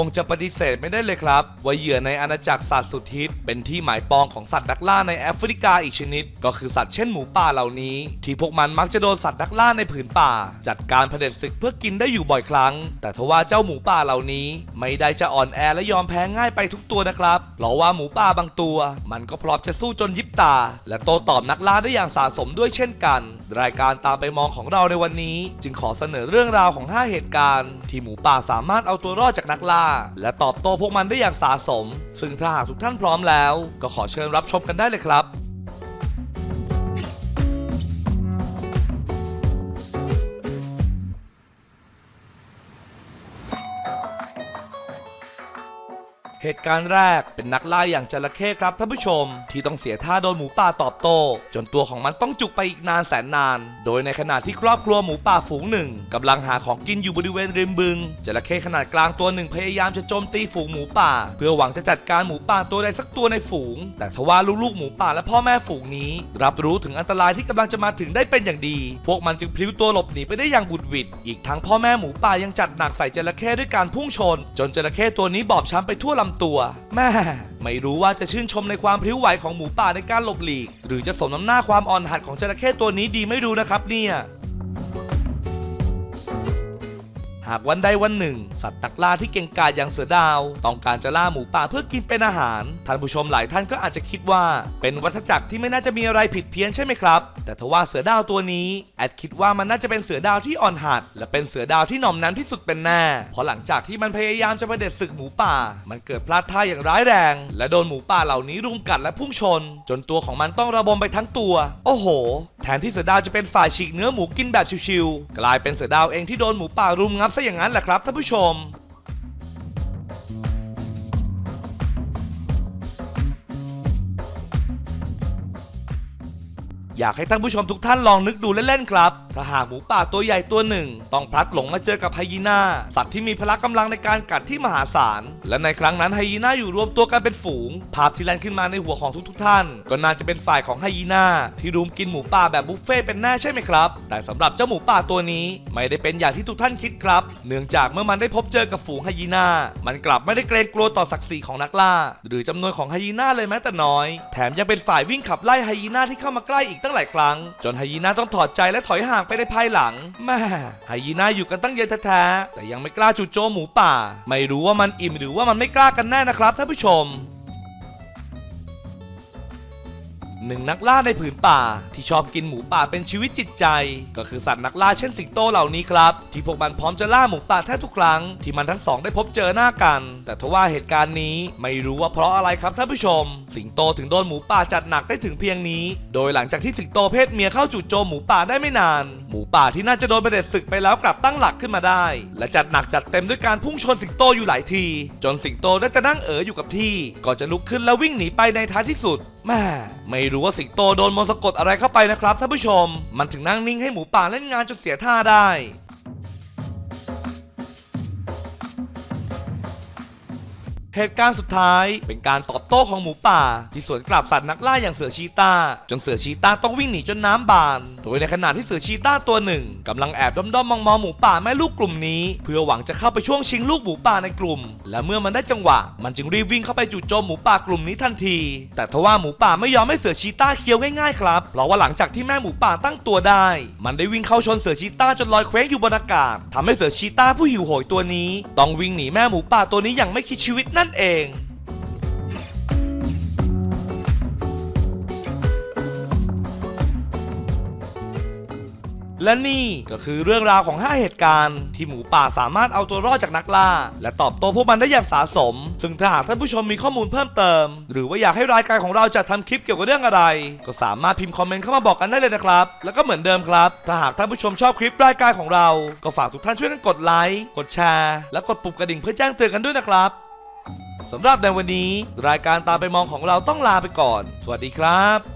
คงจะปฏิเสธไม่ได้เลยครับ ว่าเหยื่อในอาณาจักรสัตว์สุดฮิต เป็นที่หมายปองของสัตว์นักล่าในแอฟริกาอีกชนิด ก็คือสัตว์เช่นหมูป่าเหล่านี้ ที่พวกมันมักจะโดนสัตว์นักล่าในผืนป่า จัดการเผด็จศึกเพื่อกินได้อยู่บ่อยครั้ง แต่ทว่าเจ้าหมูป่าเหล่านี้ ไม่ได้จะอ่อนแอและยอมแพ้ง่ายไปทุกตัวนะครับเพราะว่าหมูป่าบางตัว มันก็พร้อมจะสู้จนยิบตา และโตตอบนักล่าได้อย่างสะสมด้วยเช่นกัน รายการตามไปมองของเราในวันนี้ จึงขอเสนอเรื่องราวของ 5 เหตุการณ์ ที่หมูป่าสามารถเอาตัวรอดจากนักล่าและตอบโต้พวกมันได้อย่างสะสม ซึ่งถ้าหากทุกท่านพร้อมแล้ว ก็ขอเชิญรับชมกันได้เลยครับ เหตุการณ์แรกเป็นนักล่าอย่างจระเข้ครับท่านผู้ชม ที่ต้องเสียท่าโดนหมูป่าตอบโต้ จนตัวของมันต้องจุกไปอีกนานแสนนาน โดยในขณะที่ครอบครัวหมูป่าฝูงหนึ่งกำลังหาของกินอยู่บริเวณริมบึงจระเข้ขนาดกลางตัวหนึ่งพยายามจะโจมตีฝูงหมูป่า เพื่อหวังจะจัดการหมูป่าตัวใดสักตัวในฝูง แต่ทว่าลูกๆหมูป่าและพ่อแม่ฝูงนี้ รับรู้ถึงอันตรายที่กำลังจะมาถึงได้เป็นอย่างดี พวกมันจึงพลิ้วตัวหลบหนีไปได้อย่างบุดวิดอีกทั้งพ่อแม่หมูป่ายังจัดหนักใส่จระเข้ด้วยการพุ่งชน จนจระเข้ตัวนี้บอบช้ำไปทั่วลำตัวแม่ไม่รู้ว่าจะชื่นชมในความพลิ้วไหวของหมูป่าในการหลบหลีก หรือจะสมน้ำหน้าความอ่อนหัดของจระเข้ตัวนี้ดีไม่รู้นะครับเนี่ย หากวันใดวันหนึ่ง สัตว์นักล่าที่เก่งกาจอย่างเสือดาว ต้องการจะล่าหมูป่าเพื่อกินเป็นอาหาร ท่านผู้ชมหลายท่านก็อาจจะคิดว่า เป็นวัฏจักรที่ไม่น่าจะมีอะไรผิดเพี้ยนใช่ไหมครับ แต่ทว่าเสือดาวตัวนี้แอดคิดว่ามันน่าจะเป็นเสือดาวที่อ่อนหัด และเป็นเสือดาวที่หน่อมนั้นที่สุดเป็นแน่เพราะหลังจากที่มันพยายามจะประเด็จศึกหมูป่า มันเกิดพลาดท่าอย่างร้ายแรง และโดนหมูป่าเหล่านี้รุมกัดและพุ่งชน จนตัวของมันต้องระบมไปทั้งตัว โอ้โห ทนที่เสือดาวจะเป็นฝ่ายฉีกเนื้อหมูกินแบบชิวๆกลายเป็นเสือดาวเองที่โดนหมูป่ารุมงับซะอย่างนั้นแหละครับท่านผู้ชม อยากให้ท่านผู้ชมทุกท่านลองนึกดูเล่นๆครับ ถ้าหากหมูป่าตัวใหญ่ตัวหนึ่ง ต้องพลัดหลงมาเจอกับไฮยีน่า สัตว์ที่มีพละกำลังในการกัดที่มหาศาล และในครั้งนั้นไฮยีน่าอยู่รวมตัวกันเป็นฝูง ภาพที่แล่นขึ้นมาในหัวของทุกๆท่าน ก็น่าจะเป็นฝ่ายของไฮยีน่าที่รุมกินหมูป่าแบบบุฟเฟ่ต์เป็นแน่ใช่ไหมครับ แต่สำหรับเจ้าหมูป่าตัวนี้ไม่ได้เป็นอย่างที่ทุกท่านคิดครับ เนื่องจากเมื่อมันได้พบเจอกับฝูงไฮยีน่า มันกลับไม่ได้เกรงกลัวต่อศักดิ์ศรีของนักล่า หรือจำนวนของไฮยีน่าเลยแม้แต่น้อย แถมยังเป็นฝ่ายวิ่งขับไล่ไฮยีน่าที่เข้ามาใกล้อีกตั้งหลายครั้ง จนไฮยีน่าต้องถอดใจและถอยห่างไปในภายหลังแม่ไฮยีน่าอยู่กันตั้งเยอะแท้แต่ยังไม่กล้าจู่โจมหมูป่า ไม่รู้ว่ามันอิ่มหรือว่ามันไม่กล้ากันแน่นะครับท่านผู้ชม หนึ่งนักล่าในผืนป่า ที่ชอบกินหมูป่าเป็นชีวิตจิตใจ ก็คือสัตว์นักล่าเช่นสิงโตเหล่านี้ครับ ที่พวกมันพร้อมจะล่าหมูป่าแทบทุกครั้งที่มันทั้งสองได้พบเจอหน้ากัน แต่ทว่าเหตุการณ์นี้ไม่รู้ว่าเพราะอะไรครับท่านผู้ชม สิงโตถึงโดนหมูป่าจัดหนักได้ถึงเพียงนี้ โดยหลังจากที่สิงโตเพศเมียเข้าจู่โจมหมูป่าได้ไม่นาน หมูป่าที่น่าจะโดนประเด็จศึกไปแล้วกลับตั้งหลักขึ้นมาได้ และจัดหนักจัดเต็มด้วยการพุ่งชนสิงโตอยู่หลายที จนสิงโตได้แต่นั่งเอ๋ออยู่กับที่ก่อนจะลุกขึ้นแล้ววิ่งหนีไปในท้ายที่สุด แม่ไม่รู้ว่าสิงโตโดนมนต์สะกดอะไรเข้าไปนะครับท่านผู้ชม มันถึงนั่งนิ่งให้หมูป่าเล่นงานจนเสียท่าได้ เหตุการณ์สุดท้าย เป็นการตอบโต้ของหมูป่า ที่สวนกลับสัตว์นักล่าอย่างเสือชีตาจนเสือชีตาต้องวิ่งหนีจนน้ำบาน โดยในขณะที่เสือชีตาตัวหนึ่งกำลังแอบด้อมๆมองๆหมูป่าแม่ลูกกลุ่มนี้ เพื่อหวังจะเข้าไปช่วงชิงลูกหมูป่าในกลุ่ม และเมื่อมันได้จังหวะ มันจึงรีบวิ่งเข้าไปจู่โจมหมูป่ากลุ่มนี้ทันที แต่ทว่าหมูป่าไม่ยอมให้เสือชีตาเคี้ยวง่ายๆครับเพราะว่าหลังจากที่แม่หมูป่าตั้งตัวได้ มันได้วิ่งเข้าชนเสือชีตาจนลอยเคว้งอยู่บนอากาศทำให้เสือชีตาผู้หิวโหยตัวนี้ ต้องวิ่งหนีแม่หมูป่าตัวนี้อย่างไม่คิดชีวิตนั่นเองและนี่ก็คือเรื่องราวของ 5 เหตุการณ์ ที่หมูป่าสามารถเอาตัวรอดจากนักล่า และตอบโต้พวกมันได้อย่างสาสม ซึ่งถ้าหากท่านผู้ชมมีข้อมูลเพิ่มเติม หรือว่าอยากให้รายการของเราจัดทำคลิปเกี่ยวกับเรื่องอะไร ก็สามารถพิมพ์คอมเมนต์เข้ามาบอกกันได้เลยนะครับ แล้วก็เหมือนเดิมครับ ถ้าหากท่านผู้ชมชอบคลิปรายการของเรา ก็ฝากทุกท่านช่วยกันกดไลค์ กดแชร์ และกดปุ่มกระดิ่งเพื่อแจ้งเตือนกันด้วยนะครับ สำหรับในวันนี้ รายการตามไปมองของเราต้องลาไปก่อน สวัสดีครับ